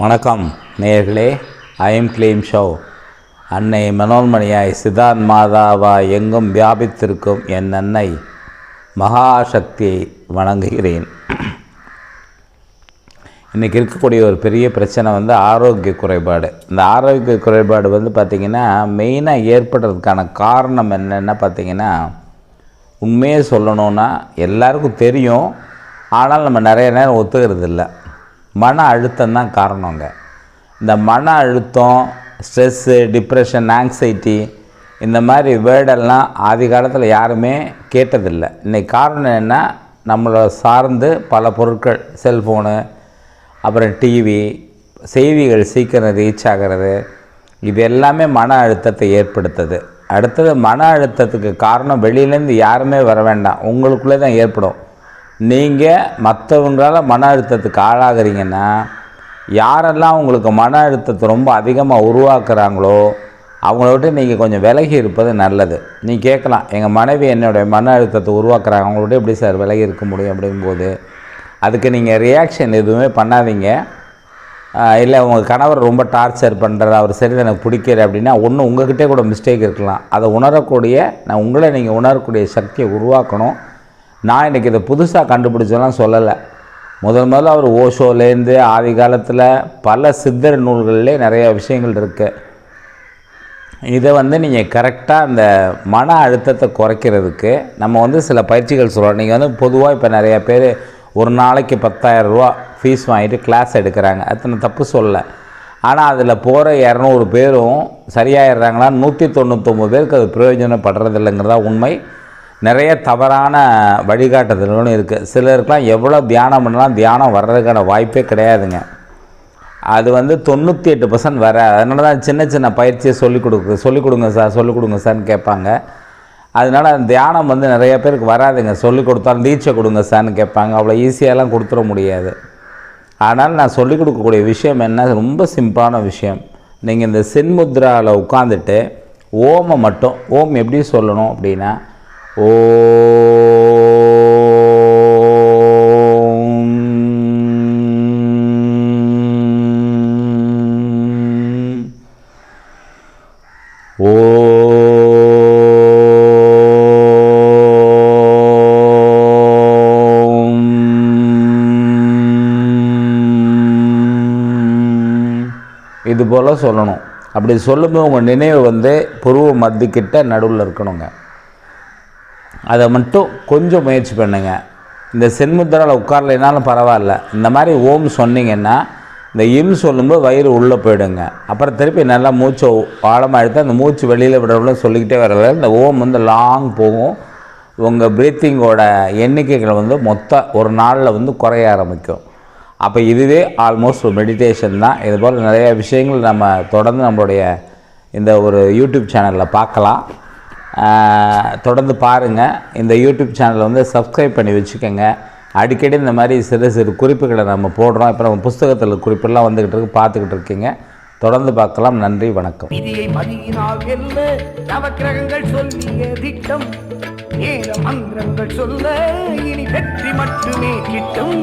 வணக்கம் நேர்களே I'm Kleem show அன்னை மனோன்மணியாய் சிதான் மாதாவாய் எங்கும் வியாபித்திருக்கும் என் அன்னை மகாசக்தியை வணங்குகிறேன். இன்றைக்கி இருக்கக்கூடிய ஒரு பெரிய பிரச்சனை வந்து ஆரோக்கிய குறைபாடு. இந்த ஆரோக்கிய குறைபாடு வந்து பார்த்திங்கன்னா மெயினாக ஏற்படுறதுக்கான காரணம் என்னென்னா பார்த்திங்கன்னா உண்மையே சொல்லணுன்னா எல்லாருக்கும் தெரியும். ஆனால் நம்ம நிறைய நேரம் ஒத்துக்கிறது இல்லை மன அழுத்தம் தான் காரணங்க. இந்த மன அழுத்தம் ஸ்ட்ரெஸ்ஸு டிப்ரெஷன் ஆங்ஸைட்டி இந்த மாதிரி வேர்டெல்லாம் ஆதி காலத்தில் யாருமே கேட்டதில்லை. இன்றைக்கி காரணம் என்ன? நம்மளை சார்ந்து பல பொருட்கள் செல்ஃபோனு அப்புறம் டிவி செய்திகள் சீக்கிரம் ரீச் ஆகிறது. இது எல்லாமே மன அழுத்தத்தை ஏற்படுத்துது. அடுத்தது மன அழுத்தத்துக்கு காரணம் வெளியிலேருந்து யாருமே வர வேண்டாம். உங்களுக்குள்ளே தான் ஏற்படும். நீங்கள் மற்றவங்களால் மன அழுத்தத்துக்கு ஆளாகிறீங்கன்னா யாரெல்லாம் உங்களுக்கு மன அழுத்தத்தை ரொம்ப அதிகமாக உருவாக்குறாங்களோ அவங்கள விட்டு நீங்கள் கொஞ்சம் விலகி இருப்பது நல்லது. நீ கேட்கலாம் எங்கள் மனைவி என்னுடைய மன அழுத்தத்தை உருவாக்குறாங்க அவங்கள்ட்ட எப்படி சார் விலகி இருக்க முடியும்? அப்படிங்கும்போது அதுக்கு நீங்கள் ரியாக்ஷன் எதுவுமே பண்ணாதீங்க. இல்லை உங்கள் கணவர் ரொம்ப டார்ச்சர் பண்ணுறார் அவர் சரி எனக்கு பிடிக்கிற அப்படின்னா ஒன்று உங்கள்கிட்டே கூட மிஸ்டேக் இருக்கலாம். அதை உணரக்கூடிய நான் உங்களை நீங்கள் உணரக்கூடிய சக்தியை உருவாக்கணும். நான் இன்றைக்கி இதை புதுசாக கண்டுபிடிச்செல்லாம் சொல்லலை. முதல் முதல்ல அவர் ஓஷோலேருந்து ஆதி காலத்தில் பல சித்தர் நூல்கள்லே நிறைய விஷயங்கள் இருக்குது இதை வந்து நீங்கள் கரெக்டாக அந்த மன அழுத்தத்தை குறைக்கிறதுக்கு நம்ம வந்து சில பயிற்சிகள் சொல்கிறோம் நீங்கள் வந்து பொதுவாக இப்போ நிறைய பேர் ஒரு நாளைக்கு பத்தாயிரம் ரூபா ஃபீஸ் வாங்கிட்டு கிளாஸ் எடுக்கிறாங்க. அத்தனை தப்பு சொல்லலை ஆனால் அதில் போகிற இரநூறு பேரும் சரியாயிடுறாங்களா நூற்றி தொண்ணூத்தொம்பது பேருக்கு அது பிரயோஜனப்படுறதில்லைங்கிறதா உண்மை. நிறைய தவறான வழிகாட்டுதல்களும் இருக்குது சிலருக்குலாம் எவ்வளோ தியானம் பண்ணலாம் தியானம் வர்றதுக்கான வாய்ப்பே கிடையாதுங்க. அது வந்து தொண்ணூற்றி எட்டு பர்சன்ட் வர அதனால தான் சின்ன சின்ன பயிற்சியை சொல்லிக் கொடுக்கு சொல்லிக் கொடுங்க சார் சொல்லிக் கொடுங்க சார்னு கேட்பாங்க. அதனால அந்த தியானம் வந்து நிறைய பேருக்கு வராதுங்க. சொல்லிக் கொடுத்தாலும் தீட்சை கொடுங்க சார்னு கேட்பாங்க. அவ்வளோ ஈஸியாலாம் கொடுத்துட முடியாது. ஆனால் நான் சொல்லிக் கொடுக்கக்கூடிய விஷயம் என்ன ரொம்ப சிம்பிளான விஷயம். நீங்கள் இந்த சென்முத்ராவில் உட்காந்துட்டு ஓமை மட்டும் ஓம் எப்படி சொல்லணும் அப்படின்னா இது போல் சொல்லணும். அப்படி சொல்லும்போது உங்கள் நினைவு வந்து புருவ மத்திக்கிட்ட நடுவில் இருக்கணுங்க. அதை மட்டும் கொஞ்சம் முயற்சி பண்ணுங்கள் இந்த சென்முத்திராவில் உட்காரலைனாலும் பரவாயில்ல. இந்த மாதிரி ஓம் சொன்னீங்கன்னா இந்த இம் சொல்லும்போது வயிறு உள்ளே போயிடுங்க. அப்புறம் திருப்பி நல்லா மூச்சை ஆழமாக எடுத்து அந்த மூச்சு வெளியில் விடவில்ல சொல்லிக்கிட்டே வரல இந்த ஓம் வந்து லாங் போகும். உங்கள் ப்ரீத்திங்கோட எண்ணிக்கைகள் வந்து மொத்த ஒரு நாளில் வந்து குறைய ஆரம்பிக்கும். அப்போ இதுவே ஆல்மோஸ்ட் ஒரு மெடிடேஷன் தான். இது போல் நிறைய விஷயங்கள் நம்ம தொடர்ந்து நம்மளுடைய இந்த ஒரு யூடியூப் சேனலில் பார்க்கலாம். தொடர்ந்து பாருங்கள் இந்த யூடியூப் சேனலை வந்து சப்ஸ்கிரைப் பண்ணி வச்சுக்கோங்க. அடிக்கடி இந்த மாதிரி சிறு சிறு குறிப்புகளை நம்ம போடுறோம். இப்போ நம்ம புஸ்தகத்தில் குறிப்பெல்லாம் வந்துக்கிட்டு இருக்கு பார்த்துக்கிட்டு இருக்கீங்க. தொடர்ந்து பார்க்கலாம். நன்றி வணக்கம். விதியை மதியினால் வெல்ல நவக்கிரகங்கள் சொல்லிய திட்டம். மந்திரங்கள் சொல்ல இனி வெற்றி மட்டுமே கிட்டும்.